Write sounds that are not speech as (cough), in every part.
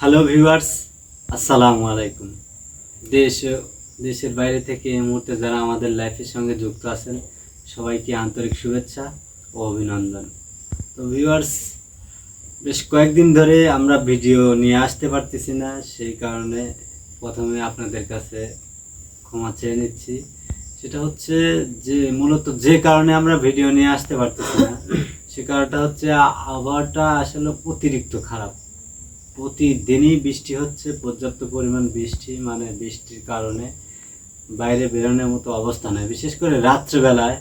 Hello viewers আসসালামু আলাইকুম দেশ, দেশের বাইরে থেকে এই মুহূর্তে যারা আমাদের লাইফের সঙ্গে যুক্ত আছেন, সবাইকে আন্তরিক শুভেচ্ছা ও অভিনন্দন। তো ভিউয়ার্স বেশ কয়েকদিন ধরে আমরা ভিডিও নিয়ে আসতে পারতেছি না, সেই কারণে প্রথমে আপনাদের কাছে ক্ষমা চেয়ে নিচ্ছি। সেটা হচ্ছে যে, মূলত যে কারণে আমরা ভিডিও নিয়ে আসতে পারতেছি না, সে কারণটা হচ্ছে আবহাওয়াটা আসলে অতিরিক্ত খারাপ। প্রতিদিনই বৃষ্টি হচ্ছে, পর্যাপ্ত পরিমাণ বৃষ্টি মানে বৃষ্টির কারণে বাইরে বেরোনোর মতো অবস্থা নেই। বিশেষ করে রাত্রেবেলায়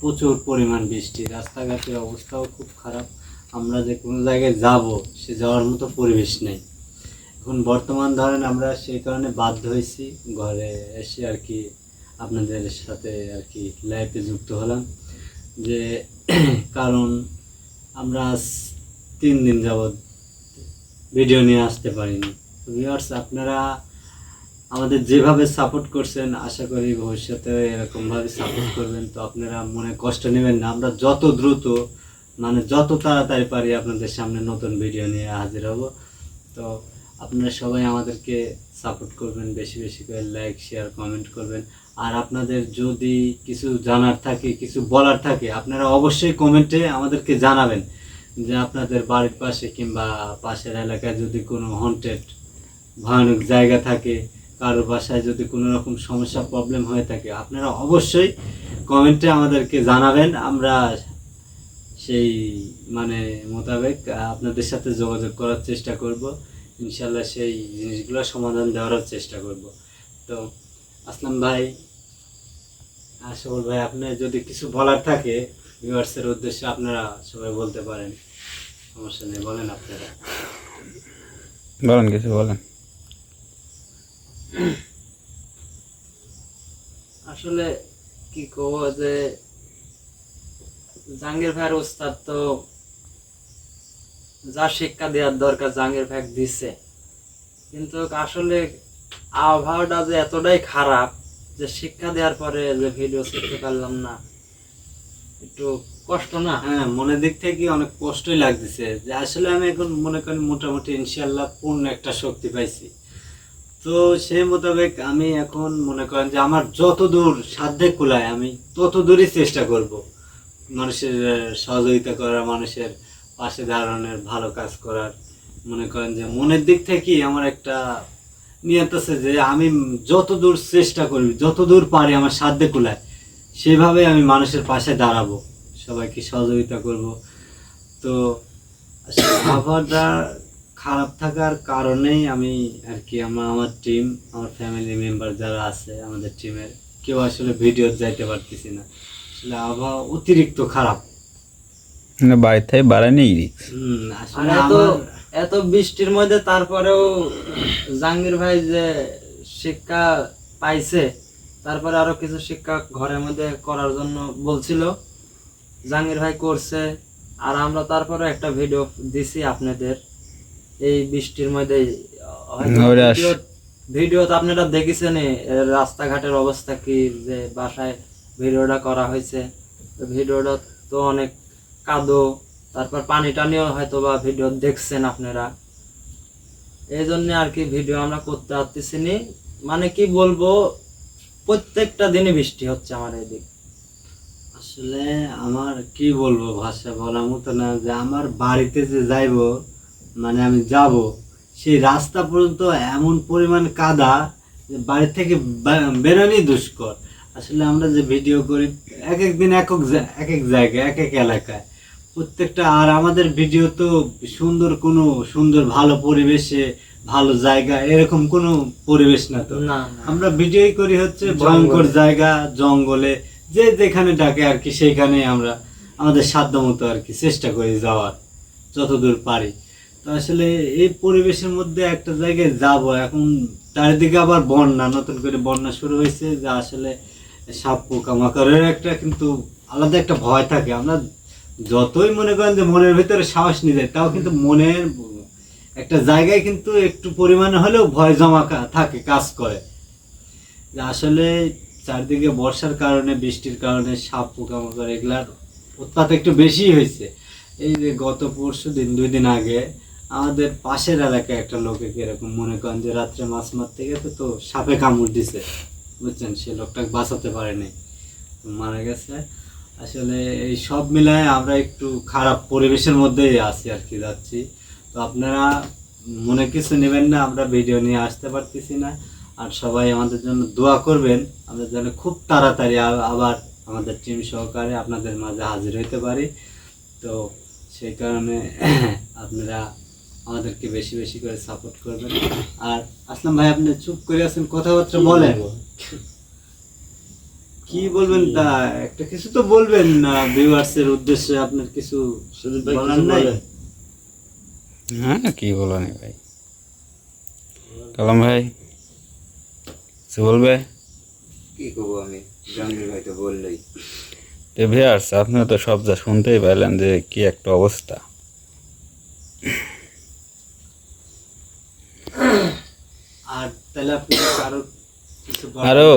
প্রচুর পরিমাণ বৃষ্টি। রাস্তাঘাটের অবস্থাও খুব খারাপ। আমরা যে কোনো জায়গায় যাব, সে যাওয়ার মতো পরিবেশ নেই। এখন বর্তমান ধরেন আমরা সেই কারণে বাধ্য হয়েছি, ঘরে এসে আর কি আপনাদের সাথে আর কি লাইফে যুক্ত হলাম যে, (clears throat) কারণ আমরা তিন দিন যাবৎ ভিডিও নিয়ে আসতে পারিনি। ভিউয়ার্স আপনারা আমাদের যেভাবে সাপোর্ট করছেন, আশা করি ভবিষ্যতে এরকমভাবে সাপোর্ট করবেন। তো আপনারা মনে কষ্ট নেবেন না। আমরা যত দ্রুত মানে যত তাড়াতাড়ি পারি আপনাদের সামনে নতুন ভিডিও নিয়ে হাজির হব। তো আপনারা সবাই আমাদেরকে সাপোর্ট করবেন, বেশি বেশি করে লাইক শেয়ার কমেন্ট করবেন। আর আপনাদের যদি কিছু জানার থাকে, কিছু বলার থাকে, আপনারা অবশ্যই কমেন্টে আমাদেরকে জানাবেন। যে আপনাদের বাড়ির পাশে কিংবা পাশের এলাকায় যদি কোনো হন্টেড ভয়ানক জায়গা থাকে কারও বাসায় যদি কোনো রকম সমস্যা প্রবলেম হয়ে থাকে, আপনারা অবশ্যই কমেন্টে আমাদেরকে জানাবেন। আমরা সেই মানে মোতাবেক আপনাদের সাথে যোগাযোগ করার চেষ্টা করব। ইনশাল্লাহ সেই জিনিসগুলো সমাধান দেওয়ার চেষ্টা করব। তো, আসলাম ভাই। আর সবল ভাই, আপনার যদি কিছু বলার থাকে ভিউয়ার্সের উদ্দেশ্যে আপনারা সবাই বলতে পারেন। সমস্যা নেই বলেন আপনারা। বলেন কিছু বলেন। আসলে কি কব যে জাহাঙ্গীর ভাইয়ের উস্তাদ তো যা শিক্ষা দেওয়ার দরকার জাহাঙ্গীর ভাই দিছে। কিন্তু আসলে আবহাওয়াটা যে এতটাই খারাপ যে শিক্ষা দেওয়ার পরে যে ভিডিও শিখতে পারলাম না একটু কষ্ট না? হ্যাঁ মনের দিক থেকে অনেক কষ্টই লাগতেছে। যে আসলে আমি এখন মনে করি মোটামুটি ইনশাল্লাহ পূর্ণ একটা শক্তি পাইছি। তো সেই মোতাবেক আমি এখন মনে করেন যে আমার যত দূর সাধ্যে কুলায় আমি তত দূরই চেষ্টা করব। মানুষের সহযোগিতা করার মানুষের পাশে দাঁড়ানোর, ভালো কাজ করার। মনে করেন যে মনের দিক থেকেই আমার একটা নিয়ত আছে যে আমি যত দূর চেষ্টা করি, যত দূর পারি আমার সাধ্যে কুলায়। সেভাবে আমি মানুষের পাশে দাঁড়াবো। সবাইকে সহযোগিতা করব। তো আবহাওয়াটা খারাপ থাকার কারণেই আমি আর কি আমার আমার টিম আমার ফ্যামিলি মেম্বার যারা আছে আমাদের টিমের কেউ আসলে ভিডিও যাইতে পারতেছি না। আসলে আবহাওয়া অতিরিক্ত খারাপ। মানে বাড়ি থেকে বাড়ানি রিক্স আসলে এত এত বৃষ্টির মধ্যে তারপরেও জাহাঙ্গীর ভাই যে শিক্ষা পাইছে তারপরে আরও কিছু শিক্ষা ঘরের মধ্যে করার জন্য বলছিল জাহাঙ্গীর ভাই করছে। আর আমরা তারপরে একটা ভিডিও দিছি আপনাদের। এই বৃষ্টির মধ্যে ভিডিও- তো আপনারা দেখেছেন রাস্তাঘাটের অবস্থা কি যে বাসায় ভিডিওটা করা হয়েছে। ভিডিওটা তো অনেক কাদো তারপর পানি টানিও হয়তো বা ভিডিও দেখছেন আপনারা। এই জন্য আর কি ভিডিও আমরা করতে পারতেছি নি। মানে কি বলব প্রত্যেকটা দিনে বৃষ্টি হচ্ছে আমার এদিক আসলে আমার কি বলব ভাষা বলার মতো না, যে আমার বাড়িতে যে যাইব মানে আমি যাব, সেই রাস্তা পর্যন্ত এমন পরিমাণ কাদা যে বাড়ি থেকে বা- বেরোনোই দুষ্কর। আসলে আমরা যে ভিডিও করি, এক এক দিন এক এক এক জায়গায়, এক এক এলাকায়। প্রত্যেকটা, আর আমাদের ভিডিও তো সুন্দর কোনো সুন্দর ভালো পরিবেশে ভালো জায়গা এরকম কোনো পরিবেশ না তো। আমরা ভিডিওই করি হচ্ছে ভয়ঙ্কর জায়গা জঙ্গলে যে যেখানে ডাকে আর কি সেইখানে আমরা আমাদের সাধ্য মতো আর কি চেষ্টা করি যাওয়ার যতদূর পারি। তো আসলে এই পরিবেশের মধ্যে একটা জায়গায় যাব এখন চারিদিকে আবার বন্যা নতুন করে বন্যা শুরু হয়েছে যে আসলে সাপ পোকামাকড়ের একটা কিন্তু আলাদা একটা ভয় থাকে। আমরা যতই মনে করেন যে মনের ভিতরে সাহস নিয়ে যায় তাও কিন্তু মনের একটা জায়গায় কিন্তু একটু পরিমাণে হলেও ভয় জমা থাকে, কাজ করে। আসলে চারদিকে বর্ষার কারণে, বৃষ্টির কারণে, সাপ পোকামাকড় এগুলার উৎপাত একটু বেশি হয়েছে। এই যে গত পরশু দিন, দুই দিন আগে আমাদের পাশের এলাকায় একটা লোকে এরকম মনে করেন যে রাত্রে মাছ মারতে গেছে তো সাপে কামড় দিছে, বুঝছেন? সে লোকটাকে বাঁচাতে পারেনি, মারা গেছে। আসলে এই সব মিলায় আমরা একটু খারাপ পরিবেশের মধ্যেই আছি আর কি, যাচ্ছি। তো আপনারা মনে কিছু নেবেন না আমরা ভিডিও নিয়ে আসতে পারতেছি না। আর সবাই আমাদের জন্য দোয়া করবেন আমরা যেন খুব তাড়াতাড়ি আবার আমাদের টিম সহকারে আপনাদের মাঝে হাজির হইতে পারি। তো সেই কারণে (clears throat) আপনারা আমাদেরকে বেশি বেশি করে সাপোর্ট করবেন। আর আসলাম ভাই আপনি চুপ করে আছেন কথাবার্তা বলেন। কি বলবেন তা? একটা কিছু তো বলবেন না ভিউয়ার্স এর উদ্দেশ্যে আপনার কিছু বলার নাই? বলেন? হ্যাঁ কি বলো নি ভাই? কালাম ভাই কিছু বলবে? কি করব আমি? ভাই তো বললেই। তো ভিয়ার্স আপনারা তো সব যা শুনতেই পাইলেন যে কি একটা অবস্থা। আর তাহলে আপনি আরও আরও?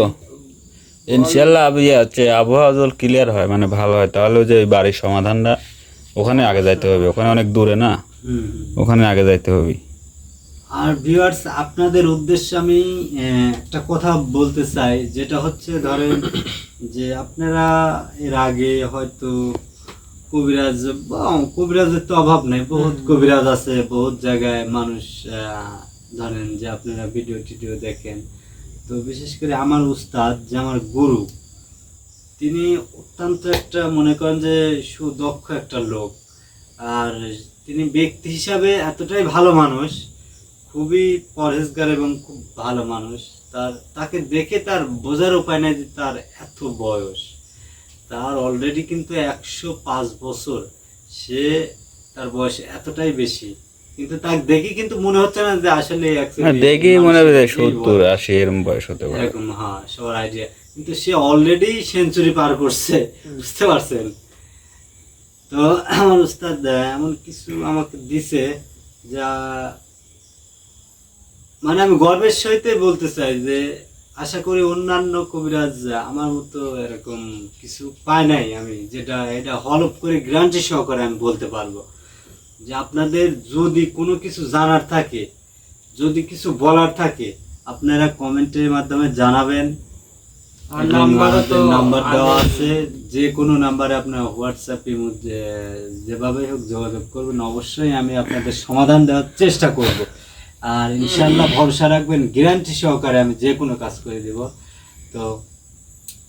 ইনশাল্লাহ ইয়ে হচ্ছে আবহাওয়া জল ক্লিয়ার হয় মানে ভালো হয় তাহলে ওই যে বাড়ির সমাধানটা ওখানে আগে যাইতে হবে ওখানে অনেক দূরে না। ওখানে আগে যাইতে হবে। আর ভিউয়ার্স আপনাদের উদ্দেশ্যে আমি আহ, একটা কথা বলতে চাই যেটা হচ্ছে ধরেন (coughs) যে আপনারা এর আগে হয়তো কবিরাজ বা কবিরাজের তো অভাব নেই বহুত কবিরাজ আছে বহুত জায়গায় মানুষ আহ, ধরেন যে আপনারা ভিডিও টিডিও দেখেন। তো বিশেষ করে আমার উস্তাদ যে আমার গুরু তিনি অত্যন্ত একটা মনে করেন যে সুদক্ষ একটা লোক। আর তিনি ব্যক্তি হিসাবে এতটাই ভালো মানুষ খুবই পরহেজগার এবং খুব ভালো মানুষ। তার তাকে দেখে তার বোঝার উপায় নেই যে তার এত বয়স। তার অলরেডি কিন্তু একশো পাঁচ বছর। সে তার বয়স এতটাই বেশি। কিন্তু তাকে দেখে কিন্তু মনে হচ্ছে না যে আসলে হ্যাঁ, মনে হবে সত্তর আশি এরকম বয়স হতে পারে। এরকম হ্যাঁ সবার আইডিয়া কিন্তু সে অলরেডি সেঞ্চুরি পার করছে বুঝতে পারছেন? তো আমার উস্তাদ, এমন কিছু আমাকে দিছে যা মানে আমি গর্বের সহিত বলতে চাই যে আশা করি অন্যান্য কবিরাজ আমার মতো এরকম কিছু পায় নাই আমি, যেটা এটা হলপ করে গ্রান্টি সহকারে আমি বলতে পারব। যে আপনাদের যদি কোনো কিছু জানার থাকে, যদি কিছু বলার থাকে, আপনারা কমেন্টের মাধ্যমে জানাবেন। আর নাম্বারও তো নাম্বার দেওয়া আছে যে কোনো নাম্বারে আপনার হোয়াটসঅ্যাপে মধ্যে যেভাবে হোক যোগাযোগ করবেন অবশ্যই আমি আপনাদের সমাধান দেওয়ার চেষ্টা করব। আর ইনশাল্লাহ ভরসা রাখবেন গ্যারান্টি সহকারে আমি যে কোনো কাজ করে দেব। তো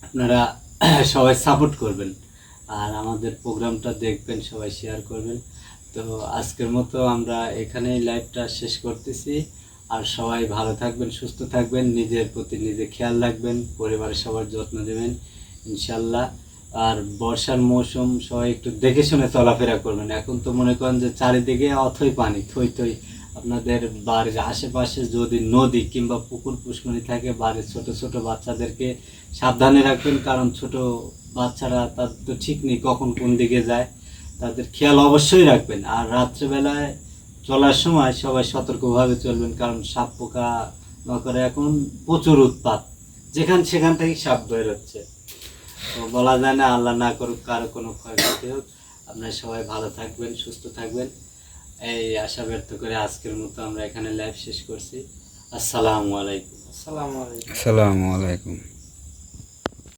আপনারা (clears throat) সবাই সাপোর্ট করবেন। আর আমাদের প্রোগ্রামটা দেখবেন সবাই শেয়ার করবেন। তো আজকের মতো আমরা এখানেই লাইভটা শেষ করতেছি। আর সবাই ভালো থাকবেন, সুস্থ থাকবেন, নিজের প্রতি নিজে খেয়াল রাখবেন, পরিবারের সবার যত্ন নেবেন ইনশাল্লাহ আর বর্ষার মৌসুম, সবাই একটু দেখে শুনে চলাফেরা করবেন। এখন তো মনে করেন যে চারিদিকে অথই পানি, থই থই। আপনাদের বাড়ির আশেপাশে যদি নদী কিংবা পুকুর পুষ্করণী থাকে, বাড়ির ছোট ছোট বাচ্চাদেরকে সাবধানে রাখবেন, কারণ ছোট বাচ্চারা তার তো ঠিক নেই কখন কোন দিকে যায়। তাদের খেয়াল অবশ্যই রাখবেন। আর রাত্রেবেলায় চলার সময় সবাই সতর্কভাবে চলবেন কারণ সাপ পোকা করে এখন প্রচুর উৎপাত। যেখান সেখান থেকে সাপ বের হচ্ছে। তো বলা যায় না আল্লাহ না করুক কারও কোনো ক্ষয়ক্ষতি হোক। আপনারা সবাই ভালো থাকবেন সুস্থ থাকবেন। এই আশা ব্যর্থ করে আজকের মতো আমরা এখানে লাইভ শেষ করছি। আসসালামু আলাইকুম। আসসালামু আলাইকুম। আসসালামু আলাইকুম।